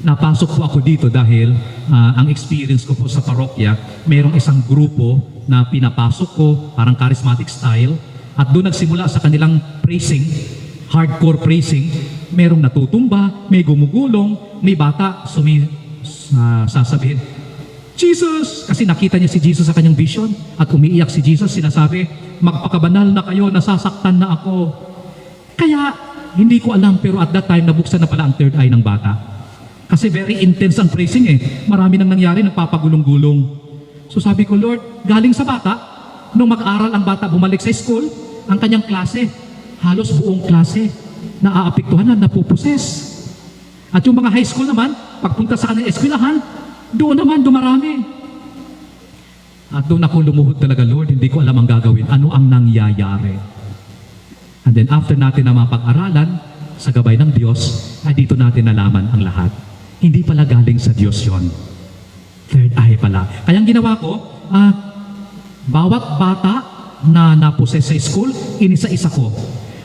Napasok po ako dito dahil ah, ang experience ko po sa parokya, mayroong isang grupo na pinapasok ko, parang charismatic style, at doon nagsimula sa kanilang praising, hardcore praising, merong natutumba, may gumugulong, may bata sumi, ah, sasabihin, Jesus! Kasi nakita niya si Jesus sa kanyang vision at umiiyak si Jesus, sinasabi, magpakabanal na kayo, nasasaktan na ako. Kaya, hindi ko alam, pero at that time, nabuksan na pala ang third eye ng bata. Kasi very intense ang praising eh. Marami nang nangyari, nagpapagulong-gulong. So sabi ko, Lord, galing sa bata, nung mag-aral ang bata, bumalik sa school, ang kanyang klase, halos buong klase, naaapektuhan na, napuposes. At yung mga high school naman, pagpunta sa kanilang eskwelahan, doon naman dumarami. At doon ako lumuhod talaga, Lord, hindi ko alam ang gagawin. Ano ang nangyayari? And then after natin na mapag-aralan, sa gabay ng Diyos, ay dito natin nalaman ang lahat. Hindi pala galing sa Diyos yon. Third eye pala. Kaya ang ginawa ko, ah, bawat bata na naposes sa school, inisa-isa ko.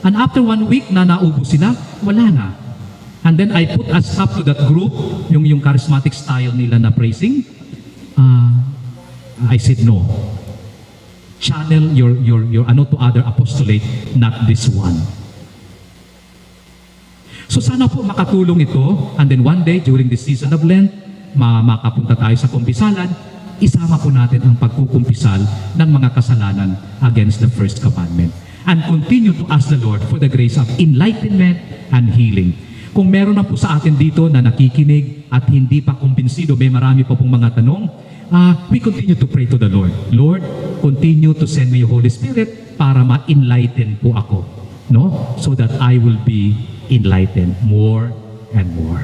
And after one week na naubos sila, wala na. And then I put a stop to that group, yung, yung charismatic style nila na praising. Ah, I said no. Channel your, your, your ano to other apostolate, not this one. So sana po makatulong ito and then one day during the season of Lent, ma makapunta tayo sa kumpisalan, isama po natin ang pagkukumpisal ng mga kasalanan against the first commandment. And continue to ask the Lord for the grace of enlightenment and healing. Kung meron na po sa atin dito na nakikinig at hindi pa kumbinsido, may marami pa pong mga tanong, ah, we continue to pray to the Lord. Lord, continue to send me your Holy Spirit para ma-enlighten po ako. No? So that I will be enlightened more and more.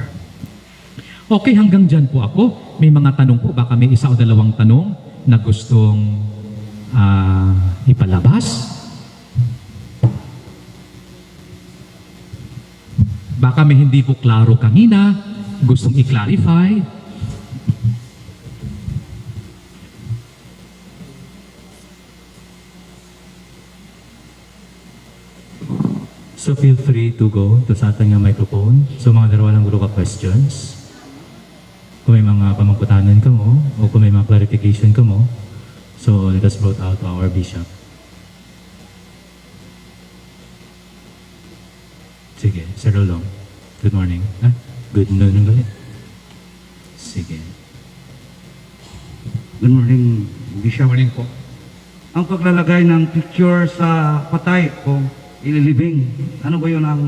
Okay, hanggang dyan po ako. May mga tanong po, baka may isa o dalawang tanong na gustong ah, ipalabas. Baka may hindi po klaro kanina, gustong i-clarify. So feel free to go to sa ating microphone. So mga dalawa lang guro ka questions. Kung may mga pamangkutanan ka mo, o kung may mga clarification ka mo, so let us brought out to our bishop. Sige, Sir Rolong. Good morning. Ah, good noon ulit. Sige. Good morning, Bishop. Morning po. Ang paglalagay ng picture sa patay o ililibing, ano ba yun ang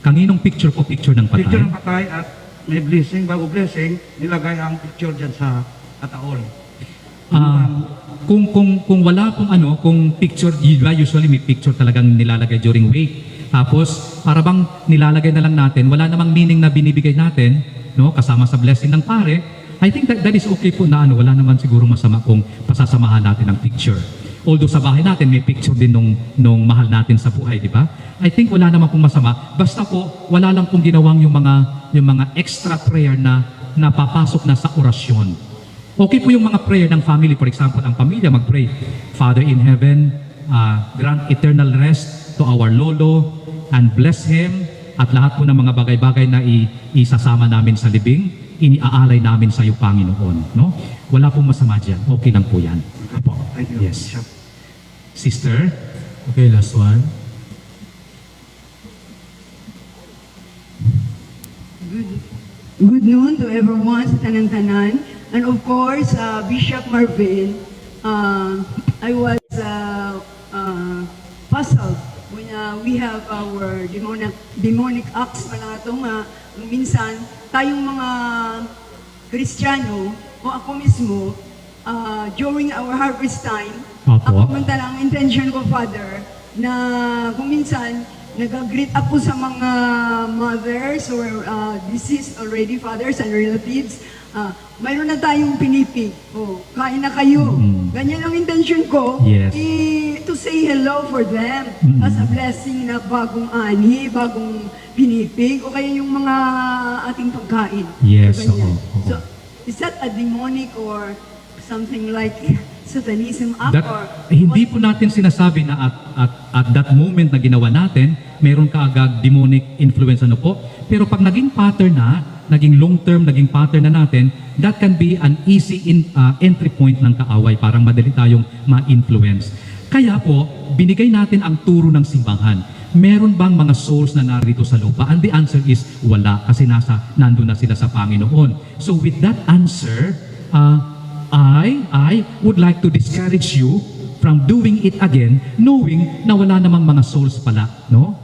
Kanginong picture po, picture ng patay? picture ng patay at may blessing, bago blessing, nilagay ang picture dyan sa ataol. Ah, kung kung kung wala pong ano, kung picture, di ba usually may picture talagang nilalagay during wake. Tapos para bang nilalagay na lang natin, wala namang meaning na binibigay natin, no, kasama sa blessing ng pare. I think that that is okay po na ano, wala naman siguro masama kung pasasamahan natin ang picture. Although sa bahay natin may picture din nung nung mahal natin sa buhay, di ba? I think wala naman pong masama. Basta po wala lang pong ginawang yung mga yung mga extra prayer na napapasok na sa orasyon. Okay po yung mga prayer ng family. For example, ang pamilya mag-pray, Father in heaven, uh, grant eternal rest to our lolo and bless him at lahat po ng mga bagay-bagay na isasama namin sa libing, iniaalay namin sa iyo, Panginoon. No? Wala pong masama dyan. Okay lang po yan. Apo. Thank you, Yes. Bishop. Sister? Okay, last one. Good noon to everyone sa Tanan-Tanan. And of course, uh, Bishop Marvin, uh, I was uh, uh, puzzled when uh, we have our demonic, demonic acts pala ito nga. Minsan, tayong mga Kristiyano o ako mismo, uh, during our harvest time, Opo. ako man talaga ang intention ko, Father, na kung minsan, nag-greet ako sa mga mothers or uh, deceased already fathers and relatives. Uh, mayroon na tayong pinipig. Oh, kain na kayo. Mm. Ganyan ang intention ko. Yes. i- to say hello for them Mm. as a blessing na bagong ani, bagong pinipig, o kaya yung mga ating pagkain. Yes, oo. So, is that a demonic or something like satanism act That, or hindi po natin sinasabi na at, at, at that moment na ginawa natin, meron kaagad demonic influence ano po. Pero pag naging pattern na, naging long-term, naging pattern na natin, that can be an easy in, uh, entry point ng kaaway. Parang madali tayong ma-influence. Kaya po, binigay natin ang turo ng simbahan. Meron bang mga souls na narito sa lupa? And the answer is wala kasi nasa nandun na sila sa Panginoon. So with that answer, uh, I I would like to discourage you from doing it again knowing na wala namang mga souls pala, no?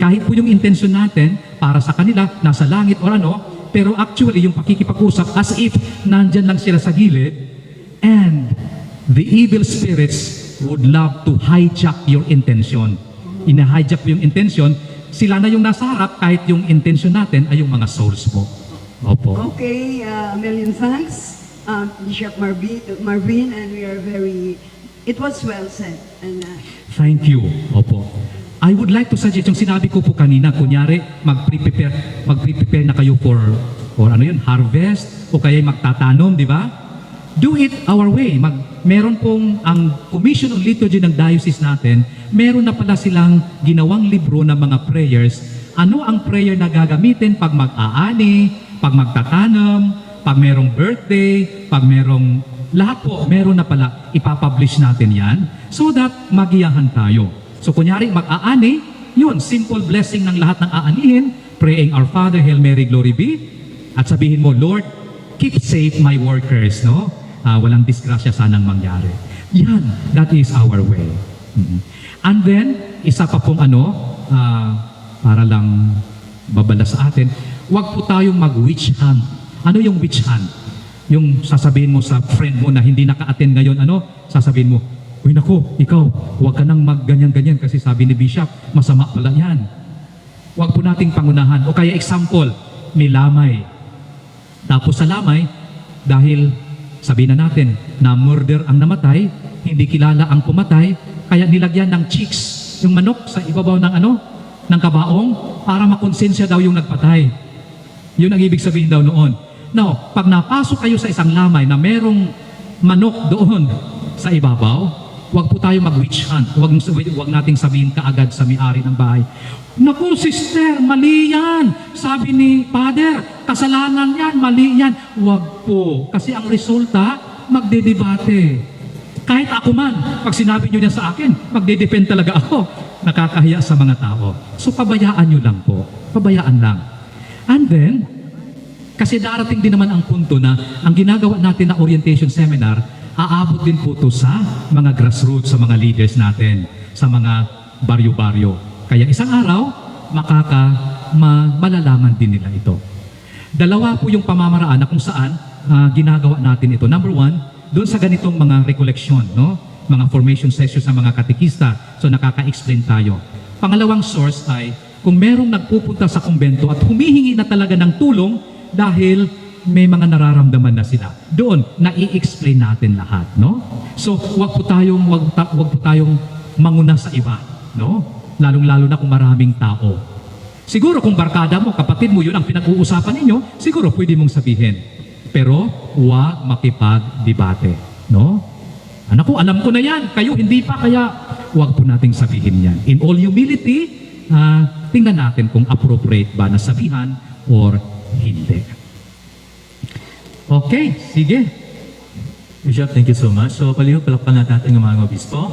Kahit po yung intention natin para sa kanila nasa langit or ano, pero actually yung pakikipag-usap as if nandyan lang sila sa gilid and the evil spirits would love to hijack your intention. Ina-hijack yung intention, sila na yung nasa harap kahit yung intention natin ay yung mga souls po. Opo. Okay, uh, million thanks, uh, Bishop Marvin, Marvin, and we are very, it was well said. And uh, Thank you. Opo. I would like to suggest yung sinabi ko po kanina, kunyari mag-prepare mag-prepare na kayo for for ano yun, harvest o kaya magtatanom, di ba? Do it our way. Mag, meron pong ang Commission on Liturgy ng diocese natin, meron na pala silang ginawang libro ng mga prayers. Ano ang prayer na gagamitin pag mag-aani, pag magtatanam, pag merong birthday, pag merong lahat po, meron na pala, ipapublish natin yan so that magiyahan tayo. So kunyari mag-aani, yun, simple blessing ng lahat ng aanihin, praying Our Father, Hail Mary, Glory be, at sabihin mo, Lord, keep safe my workers, no? Ah, walang disgrasya sanang mangyari. Yan, that is our way. Mhm. And then, isa pa pong ano, ah, para lang babala sa atin, wag po tayong mag-witch hunt. Ano yung witch hunt? Yung sasabihin mo sa friend mo na hindi naka-attend ngayon, ano? Sasabihin mo, Uy nako, ikaw, huwag ka nang magganyan-ganyan kasi sabi ni Bishop, masama pala yan. Huwag po nating pangunahan. O kaya example, may lamay. Tapos sa lamay, dahil sabihin na natin na murder ang namatay, hindi kilala ang pumatay, kaya nilagyan ng chicks, yung manok sa ibabaw ng ano, ng kabaong, para makonsensya daw yung nagpatay. Yun ang ibig sabihin daw noon. Now, pag napasok kayo sa isang lamay na merong manok doon sa ibabaw, huwag po tayo mag-witch hunt. Huwag, huwag nating sabihin kaagad sa may-ari ng bahay, Naku, sister, mali yan. Sabi ni Father, kasalanan yan, mali yan. Huwag po. Kasi ang resulta, magdedebate. Kahit ako man, pag sinabi nyo niya sa akin, magde-depend talaga ako. Nakakahiya sa mga tao. So, pabayaan nyo lang po. Pabayaan lang. And then, kasi darating din naman ang punto na ang ginagawa natin na orientation seminar, aabot din po to sa mga grassroots, sa mga leaders natin, sa mga baryo-baryo. Kaya isang araw, makaka ma, malalaman din nila ito. Dalawa po yung pamamaraan na kung saan ah, ginagawa natin ito. Number one, doon sa ganitong mga recollection, no? mga formation sessions ng mga katekista. So nakaka-explain tayo. Pangalawang source ay kung merong nagpupunta sa kumbento at humihingi na talaga ng tulong dahil may mga nararamdaman na sila. Doon, nai-explain natin lahat, no? So, wag po tayong wag, ta- wag po tayong manguna sa iba, no? Lalong-lalo na kung maraming tao. Siguro kung barkada mo, kapatid mo, yun ang pinag-uusapan ninyo, siguro pwede mong sabihin. Pero, huwag makipag-debate, no? Anak ko, alam ko na yan. Kayo, hindi pa. Kaya, huwag po nating sabihin yan. In all humility, ah, tingnan natin kung appropriate ba na sabihan or hindi. Okay, sige. Bishop, thank you so much. So, palihog palakpan natin ng mga obispo.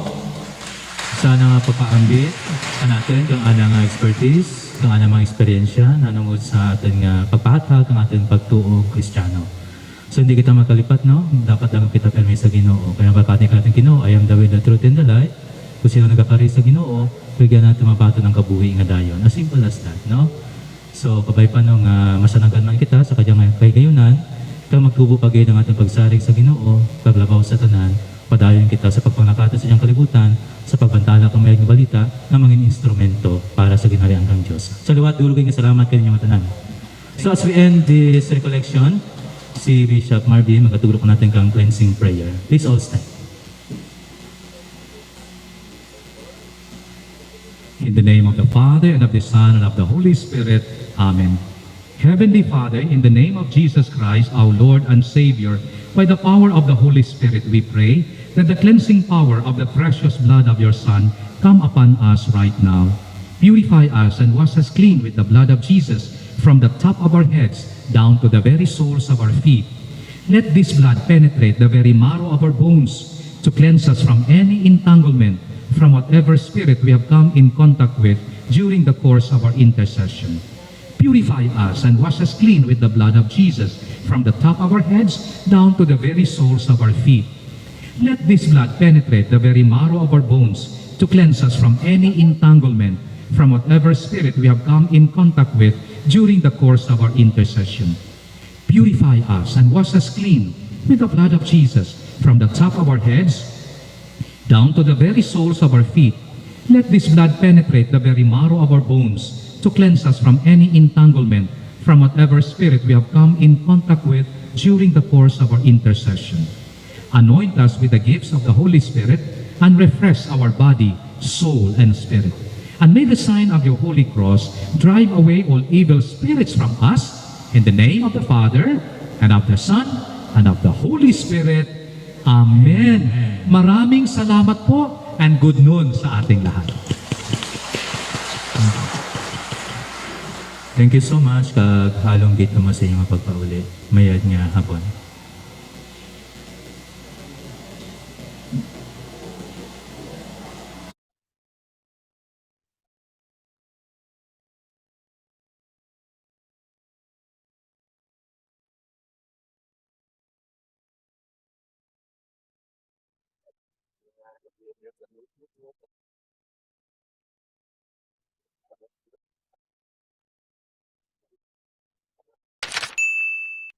Sana nga papaambit ka natin kung nga expertise, kung ano mga eksperyensya na nangod sa ating nga pagpahatag, ang ating pagtuo kristyano. So, hindi kita makalipat, no? Dapat lang kita permi sa ginoo. Kaya pagpating natin ginoo, I am the way, the truth, and the light. Kung sino nagkakari sa ginoo, bigyan natin mabato ng kabuhi nga dayon. As simple as that, no? So, kabay pa nung uh, masanagan man kita sa kanyang kay gayunan, kang magtubo pagay ng ating pagsarig sa ginoo, paglabaw sa tanan, padayon kita sa pagpangakata sa iyang kalibutan, sa pagbantala kang mayang balita na mga instrumento para sa ginharian kang Diyos. Sa liwat, dulugay nga salamat kayo mga tanan. So as we end this recollection, si Bishop Marvin, magkatulog natin kang cleansing prayer. Please all stand. In the name of the Father, and of the Son, and of the Holy Spirit. Amen. Heavenly Father, in the name of Jesus Christ, our Lord and Savior, by the power of the Holy Spirit, we pray that the cleansing power of the precious blood of your Son come upon us right now. Purify us and wash us clean with the blood of Jesus, from the top of our heads down to the very soles of our feet. Let this blood penetrate the very marrow of our bones to cleanse us from any entanglement from whatever spirit we have come in contact with during the course of our intercession. Purify us and wash us clean with the blood of Jesus from the top of our heads down to the very soles of our feet. Let this blood penetrate the very marrow of our bones to cleanse us from any entanglement from whatever spirit we have come in contact with during the course of our intercession. Purify us and wash us clean with the blood of Jesus from the top of our heads down to the very soles of our feet. Let this blood penetrate the very marrow of our bones to cleanse us from any entanglement from whatever spirit we have come in contact with during the course of our intercession. Anoint us with the gifts of the Holy Spirit and refresh our body, soul, and spirit. And may the sign of your holy cross drive away all evil spirits from us in the name of the Father, and of the Son, and of the Holy Spirit. Amen. Maraming salamat po and good noon sa ating lahat. Thank you so much kag halong gito mo sa inyong pagpauli. Mayad nga hapon.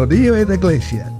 Rodillo et Iglesia.